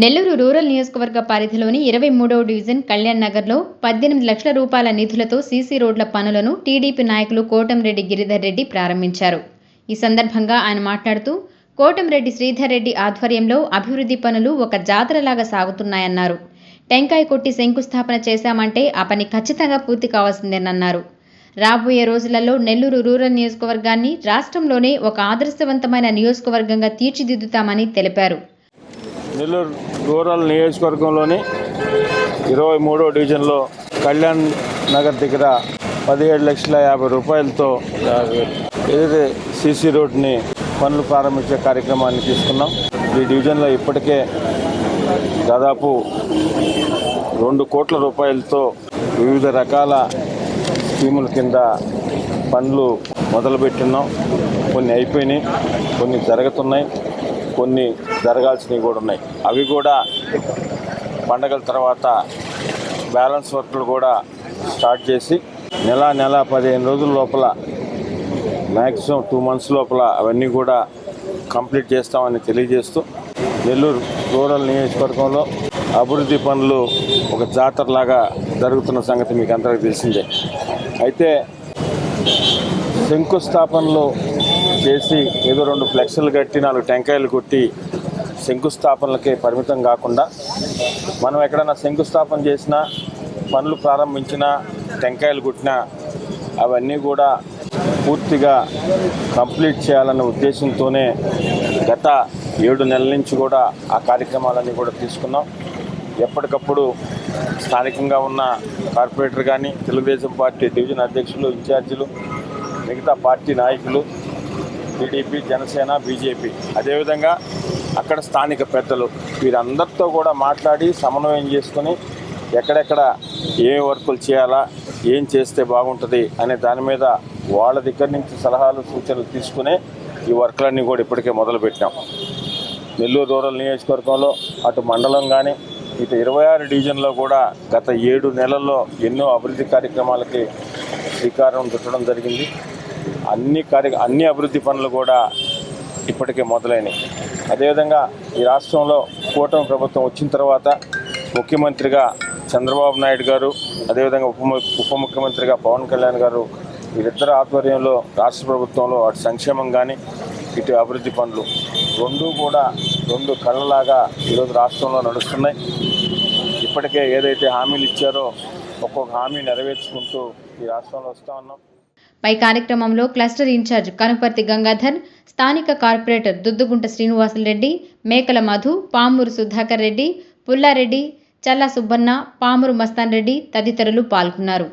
Nellore rural నియోజకవర్గ పరిధిలోని ఇరవై మూడవ డివిజన్ కళ్యాణ్ నగర్లో పద్దెనిమిది లక్షల రూపాయల నిధులతో సీసీ రోడ్ల పనులను టీడీపీ నాయకులు కోటంరెడ్డి గిరిధర్ రెడ్డి ప్రారంభించారు. ఈ సందర్భంగా ఆయన మాట్లాడుతూ కోటంరెడ్డి శ్రీధర్ రెడ్డి ఆధ్వర్యంలో అభివృద్ధి పనులు ఒక జాతరలాగా సాగుతున్నాయన్నారు. టెంకాయ కొట్టి శంకుస్థాపన చేశామంటే ఆ పని ఖచ్చితంగా పూర్తి కావాల్సిందేనన్నారు రాబోయే రోజులలో నెల్లూరు రూరల్ నియోజకవర్గాన్ని రాష్ట్రంలోనే ఒక ఆదర్శవంతమైన నియోజకవర్గంగా తీర్చిదిద్దుతామని తెలిపారు. నెల్లూరు రూరల్ నియోజకవర్గంలోని ఇరవై మూడో డివిజన్లో కళ్యాణ్ నగర్ దగ్గర పదిహేడు లక్షల యాభై రూపాయలతో ఏదైతే సీసీ రోడ్ని పనులు ప్రారంభించే కార్యక్రమాన్ని తీసుకున్నాం. ఈ డివిజన్లో ఇప్పటికే దాదాపు రెండు కోట్ల రూపాయలతో వివిధ రకాల స్కీముల కింద పనులు మొదలుపెట్టున్నాం. కొన్ని అయిపోయినాయి కొన్ని జరుగుతున్నాయి. కొన్ని జరగాల్సినవి కూడా ఉన్నాయి. అవి కూడా పండగల తర్వాత బ్యాలెన్స్ వర్క్లు కూడా స్టార్ట్ చేసి నెల నెల పదిహేను రోజుల లోపల మ్యాక్సిమం టూ మంత్స్ లోపల అవన్నీ కూడా కంప్లీట్ చేస్తామని తెలియజేస్తూ నెల్లూరు రూరల్ నియోజకవర్గంలో అభివృద్ధి పనులు ఒక జాతరలాగా జరుగుతున్న సంగతి మీకు అందరికీ తెలిసిందే. అయితే శంకుస్థాపనలు చేసి ఏదో రెండు ఫ్లెక్సులు కట్టి నాలుగు టెంకాయలు కొట్టి శంకుస్థాపనలకే పరిమితం కాకుండా మనం ఎక్కడైనా శంకుస్థాపన చేసినా పనులు ప్రారంభించినా టెంకాయలు కొట్టినా అవన్నీ కూడా పూర్తిగా కంప్లీట్ చేయాలన్న ఉద్దేశంతోనే గత ఏడు నెలల నుంచి కూడా ఆ కార్యక్రమాలన్నీ కూడా తీసుకున్నాం. ఎప్పటికప్పుడు స్థానికంగా ఉన్న కార్పొరేటర్ కానీ తెలుగుదేశం పార్టీ డివిజన్ అధ్యక్షులు ఇన్ఛార్జీలు మిగతా పార్టీ నాయకులు టీడీపీ జనసేన బీజేపీ. అదేవిధంగా అక్కడ స్థానిక పెద్దలు వీరందరితో కూడా మాట్లాడి సమన్వయం చేసుకొని ఎక్కడెక్కడ ఏ వర్కులు చేయాలా ఏం చేస్తే బాగుంటుంది అనే దాని మీద వాళ్ళ దగ్గర నుంచి సలహాలు సూచనలు తీసుకునే ఈ వర్కులన్నీ కూడా ఇప్పటికే మొదలుపెట్టాం. నెల్లూరు రూరల్ నియోజకవర్గంలో అటు మండలం కానీ ఇటు ఇరవై ఆరు డివిజన్లో కూడా గత ఏడు నెలల్లో ఎన్నో అభివృద్ధి కార్యక్రమాలకి శ్రీకారం చుట్టడం జరిగింది. అన్ని కార్య అన్ని అభివృద్ధి పనులు కూడా ఇప్పటికే మొదలైనవి అదేవిధంగా ఈ రాష్ట్రంలో కూటమి ప్రభుత్వం వచ్చిన తర్వాత ముఖ్యమంత్రిగా చంద్రబాబు నాయుడు గారు అదేవిధంగా ఉప ఉప ముఖ్యమంత్రిగా పవన్ కళ్యాణ్ గారు వీరిద్దరు ఆధ్వర్యంలో రాష్ట్ర ప్రభుత్వంలో అటు సంక్షేమం కానీ ఇటు అభివృద్ధి పనులు రెండూ కూడా రెండు కళ్ళలాగా ఈరోజు రాష్ట్రంలో నడుస్తున్నాయి. ఇప్పటికే ఏదైతే హామీలు ఇచ్చారో ఒక్కొక్క హామీ నెరవేర్చుకుంటూ ఈ రాష్ట్రంలో వస్తూ ఉన్నాం. పై కార్యక్రమంలో క్లస్టర్ ఇన్ఛార్జ్ కనుపర్తి గంగాధర్ స్థానిక కార్పొరేటర్ దుద్దుగుంట శ్రీనివాసులరెడ్డి మేకల మధు పామూరు సుధాకర్ రెడ్డి పుల్లారెడ్డి చల్లా సుబ్బన్న పామూరు మస్తాన్ రెడ్డి తదితరులు పాల్గొన్నారు.